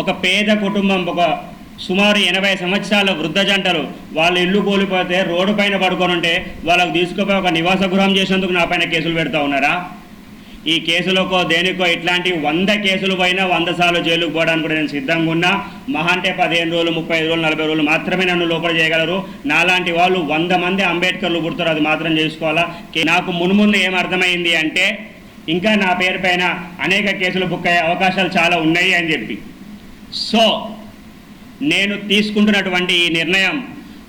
ఒక పేద కుటుంబం ఒక సుమారు ఎనభై సంవత్సరాల వృద్ధ జంటలు వాళ్ళ ఇల్లు కూలిపోతే రోడ్డు పైన పడుకొని ఉంటే వాళ్ళకు తీసుకుపోయి ఒక నివాస గృహం చేసేందుకు నా పైన కేసులు పెడతా ఉన్నారా? ఈ కేసులకో దేనికో ఇట్లాంటి వంద కేసులు పైన వంద సార్లు జైలుకు పోవడానికి కూడా నేను సిద్ధంగా ఉన్నా. మహా అంటే పదిహేను రోజులు ముప్పై ఐదు రోజులు నలభై రోజులు మాత్రమే నన్ను లోపల చేయగలరు. నాలాంటి వాళ్ళు వంద మంది అంబేద్కర్లు పుడతారు అది మాత్రం చేసుకోవాలా? నాకు మున్ముందు ఏం అర్థమైంది అంటే ఇంకా నా పేరు పైన అనేక కేసులు బుక్ అయ్యే అవకాశాలు చాలా ఉన్నాయి అని చెప్పి. సో నేను తీసుకుంటున్నటువంటి ఈ నిర్ణయం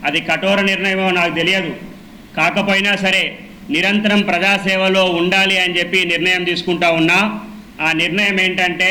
అది కఠోర నిర్ణయమో నాకు తెలియదు. కాకపోయినా సరే నిరంతరం ప్రజాసేవలో ఉండాలి అని చెప్పి నిర్ణయం తీసుకుంటా ఉన్నా. ఆ నిర్ణయం ఏంటంటే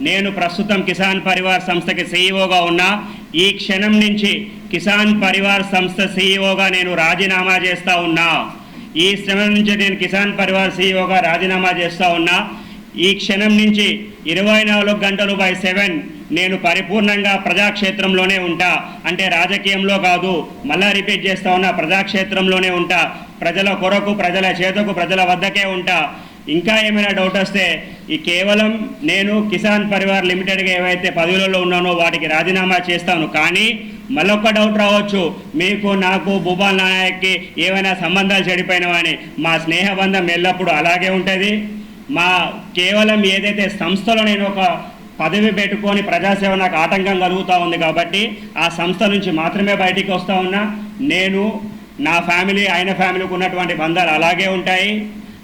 నేను ప్రస్తుతం కిసాన్ పరివార్ సంస్థకి సీఈఓగా ఉన్నా. ఈ క్షణం నుంచి కిసాన్ పరివార్ సంస్థ సీఈఓగా నేను రాజీనామా చేస్తూ ఉన్నా. ఈ శ్రమం నుంచి నేను కిసాన్ పరివార్ సీఈఓగా రాజీనామా చేస్తూ ఉన్నా. ఈ క్షణం నుంచి ఇరవై నాలుగు గంటలు బై సెవెన్ నేను పరిపూర్ణంగా ప్రజాక్షేత్రంలోనే ఉంటా. అంటే రాజకీయంలో కాదు మళ్ళా రిపీట్ చేస్తా ఉన్నా ప్రజాక్షేత్రంలోనే ఉంటా. ప్రజల కొరకు ప్రజల చేతకు ప్రజల వద్దకే ఉంటా. ఇంకా ఏమైనా డౌట్ వస్తే ఈ కేవలం నేను కిసాన్ పరివార్ లిమిటెడ్గా ఏవైతే పదవులలో ఉన్నానో వాటికి రాజీనామా చేస్తాను. కానీ మళ్ళొక్క డౌట్ రావచ్చు. మీకు నాకు భూపాల్ నాయక్కి ఏమైనా సంబంధాలు చెడిపోయినవని మా స్నేహబంధం ఎల్లప్పుడూ అలాగే ఉంటుంది. మా కేవలం ఏదైతే సంస్థలో నేను ఒక పదవి పెట్టుకొని ప్రజాసేవ నాకు ఆటంకం కలుగుతూ ఉంది కాబట్టి ఆ సంస్థ నుంచి మాత్రమే బయటికి వస్తూ ఉన్నా. నేను నా ఫ్యామిలీ ఆయన ఫ్యామిలీకి ఉన్నటువంటి బంధాలు అలాగే ఉంటాయి.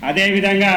అదేవిధంగా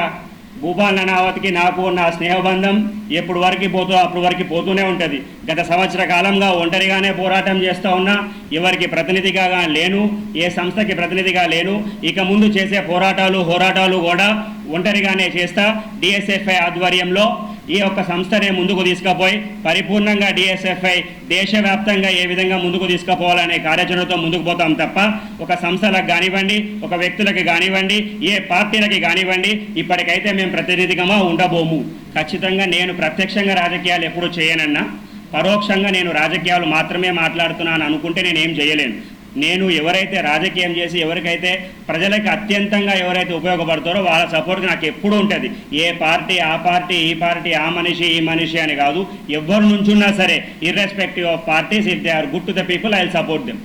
భూపాల్ నానావతికి నాకు ఉన్న స్నేహబంధం ఎప్పుడు వరకు పోతూ అప్పుడు వరకు పోతూనే ఉంటుంది. గత సంవత్సర కాలంగా ఒంటరిగానే పోరాటం చేస్తూ ఉన్నా. ఎవరికి ప్రతినిధిగా లేను ఏ సంస్థకి ప్రతినిధిగా లేను. ఇక ముందు చేసే పోరాటాలు హోరాటాలు కూడా ఒంటరిగానే చేస్తా. డిఎస్ఎఫ్ఐ ఆధ్వర్యంలో ఈ యొక్క సంస్థనే ముందుకు తీసుకుపోయి పరిపూర్ణంగా డిఎస్ఎఫ్ఐ దేశవ్యాప్తంగా ఏ విధంగా ముందుకు తీసుకుపోవాలనే కార్యాచరణతో ముందుకు పోతాం తప్ప ఒక సంస్థలకు కానివ్వండి ఒక వ్యక్తులకు కానివ్వండి ఏ పార్టీలకి కానివ్వండి ఇప్పటికైతే మేము ప్రతినిధిగా ఉండబోము. ఖచ్చితంగా నేను ప్రత్యక్షంగా రాజకీయాలు ఎప్పుడు చేయనన్నా పరోక్షంగా నేను రాజకీయాలు మాత్రమే మాట్లాడుతున్నాను అనుకుంటే నేనేం చేయలేను. నేను ఎవరైతే రాజకీయం చేసి ఎవరికైతే ప్రజలకు అత్యంతంగా ఎవరైతే ఉపయోగపడతారో వాళ్ళ సపోర్ట్ నాకు ఎప్పుడూ ఉంటుంది. ఏ పార్టీ ఆ పార్టీ ఈ పార్టీ ఆ మనిషి ఈ మనిషి అని కాదు. ఎవరు నుంచున్నా సరే irrespective of parties if they are good to the people I support them